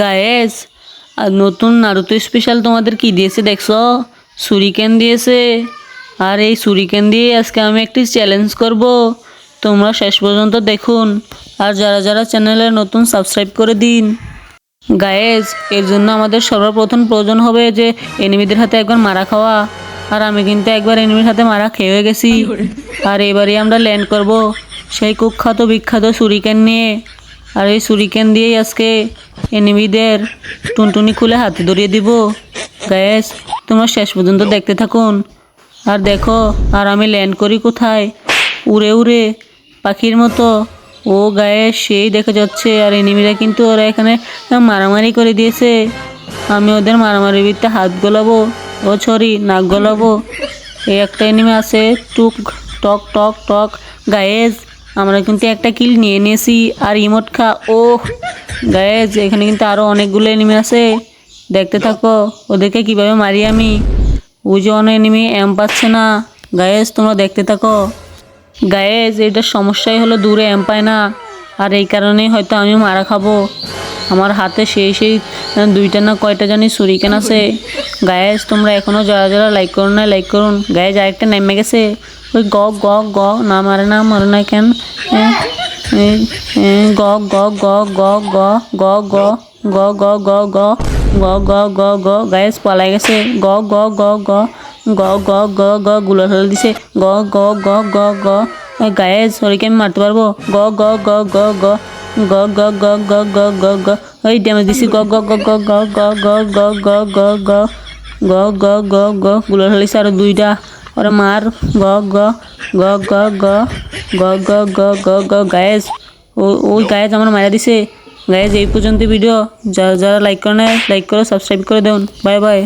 Guys, আর নতুন Naruto special তোমাদের কি দিয়েছে দেখছ? সুরিকেন দিয়েছে। আর এই সুরিকেন দিয়ে আজকে আমি একটি চ্যালেঞ্জ করব। তোমরা শেষ পর্যন্ত দেখুন। আর যারা যারা চ্যানেলে নতুন সাবস্ক্রাইব করে দিন। গায়েজ এর জন্য আমাদের সর্বপ্রথম প্রয়োজন হবে যে এনিমিদের হাতে একবার মারা খাওয়া। আর আমি কিন্তু একবার এনিমির হাতে মারা খেয়ে গেছি। আর এবারে আমরা ল্যান্ড করব সেই কুখ্যাত বিখ্যাত সুরিকেন নিয়ে। আর এই সুরিকেন দিয়েই আজকে এনিমিদের টুনটুনি খুলে হাতে ধরিয়ে দিব। গ্যাস তোমরা শেষ পর্যন্ত দেখতে থাকুন। আর দেখো, আর আমি ল্যান্ড করি কোথায়? উড়ে উড়ে, পাখির মতো। ও গায়ে সেই দেখা যাচ্ছে। আর এনিমিরা কিন্তু ওরা এখানে মারামারি করে দিয়েছে। আমি ওদের মারামারি বিদ্যা হাত গলাবো। ও ছড়ি নাক গলাবো। এই একটা এনিমি আছে, টুক, টক টক টক। গায়েজ আমরা কিন্তু একটা কিল নিয়ে নিয়েছি। আর ইমোট খা ও গায়েজ এখানে কিন্তু আরও অনেকগুলো এনিমি আছে। দেখতে থাকো। ওদেরকে কীভাবে মারি আমি? অনেক এনিমি এম পাচ্ছে না। গায়েজ তোমরা দেখতে থাকো। গায়েজ এটার সমস্যাই হলো দূরে এম পায় না। আর এই কারণেই হয়তো আমি মারা খাব। আমার হাতে সেই সেই দুইটা না কয়টা জানি সুরিকেন আছে। গায়েজ তোমরা এখনও যারা যারা লাইক করুন না লাইক করুন। গায়েজ আরেকটা নেমে গেছে। ওই গ গ গ না মারে না মারে না কেন? এ, গ গ গ গ গ গ গ গ গ গ গ গ গ গ গ গায়েজ পালাই গেছে গ গ গ গ গ গ গ গ গুলো ফেলে দিছে গ গ গ গ গ এই গায়েজ ওরিকে আমি মারতে পারব গ গ গ গ গ গ গ গ গ গ গ গ ওই ড্যামেজ দিছি গ গ গ গ গ গ গ গ গ গ গ গ গ গ গুলো ফেলিছে আর দুইটা और मार ग ग ग ग ग গ গ গ গ গ গায়েস ও ওই গায়েস আমার মায়া দিছে গায়েস এই পর্যন্ত ভিডিও যারা যারা লাইক করে না লাইক করো সাবস্ক্রাইব করে দেন বাই বাই